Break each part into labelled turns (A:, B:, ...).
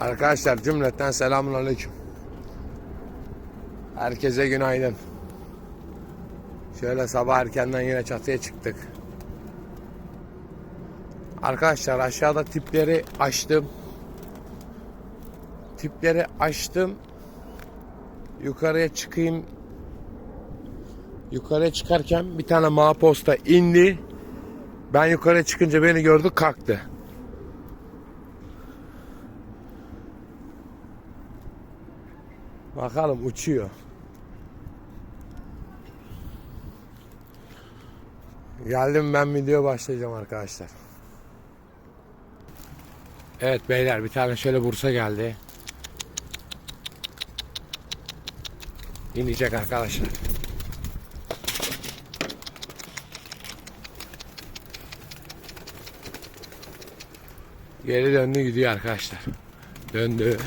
A: Arkadaşlar cümletten selamun aleyküm. Herkese günaydın. Şöyle sabah erkenden yine çatıya çıktık. Arkadaşlar aşağıda tipleri açtım. Tipleri açtım. Yukarıya çıkayım. Yukarıya çıkarken bir tane posta indi. Ben yukarıya çıkınca beni gördü kalktı. Bakalım uçuyor. Geldim ben video başlayacağım arkadaşlar. Evet beyler bir tane şöyle Bursa geldi. İnecek arkadaşlar. Geri döndü gidiyor arkadaşlar. Döndü.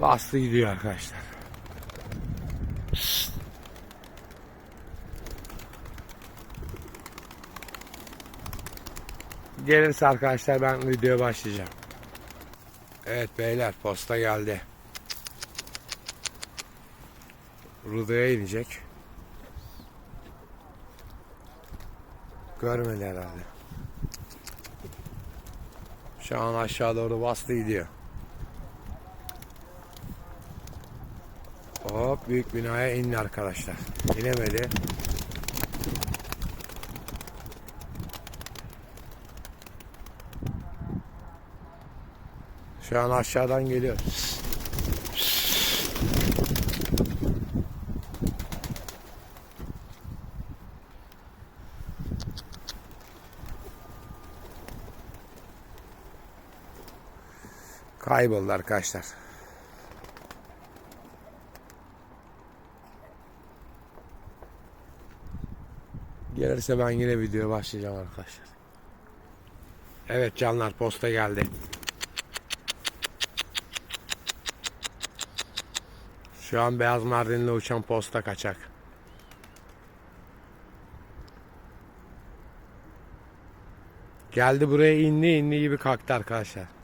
A: Bastı gidiyor arkadaşlar. Gelirse arkadaşlar ben videoya başlayacağım. Evet beyler posta geldi. Rudo'ya inecek. Görmedi herhalde. Şu an aşağı doğru bastı gidiyor. Hop büyük binaya indi arkadaşlar. İnemedi. Şu an aşağıdan geliyor. Kayboldu arkadaşlar. Gelirse ben yine videoya başlayacağım arkadaşlar. Evet canlar posta geldi. Şu an beyaz mardinle uçan posta kaçak. Geldi buraya indi indi gibi kalktı arkadaşlar.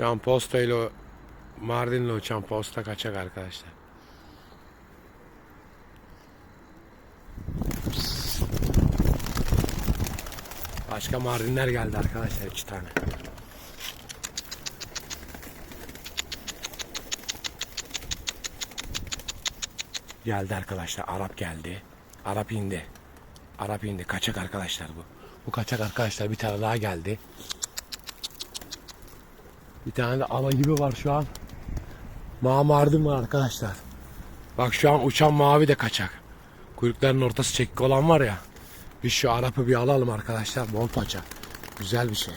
A: Şu an posta ile Mardin'le uçan posta kaçak arkadaşlar. Başka Mardinler geldi arkadaşlar iki tane. Geldi arkadaşlar. Arap geldi. Arap indi. Arap indi. Kaçak arkadaşlar bu. Bu kaçak arkadaşlar. Bir tane daha geldi. Bir tane de ala gibi var şu an. Mamardın var arkadaşlar. Bak şu an uçan mavi de kaçak. Kuyrukların ortası çekik olan var ya. Biz şu Arap'ı bir alalım arkadaşlar. Bol paça. Güzel bir şey.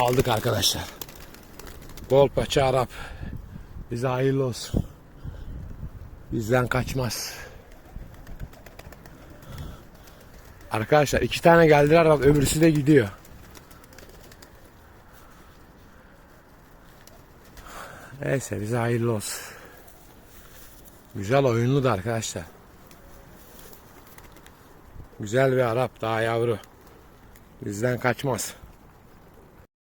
A: Aldık arkadaşlar. Bol paça Arap. Bize hayırlı olsun. Bizden kaçmaz. Arkadaşlar iki tane geldiler bak öbürsü de gidiyor. Neyse bize hayırlı olsun. Güzel oyunlu da arkadaşlar. Güzel bir Arap daha yavru. Bizden kaçmaz.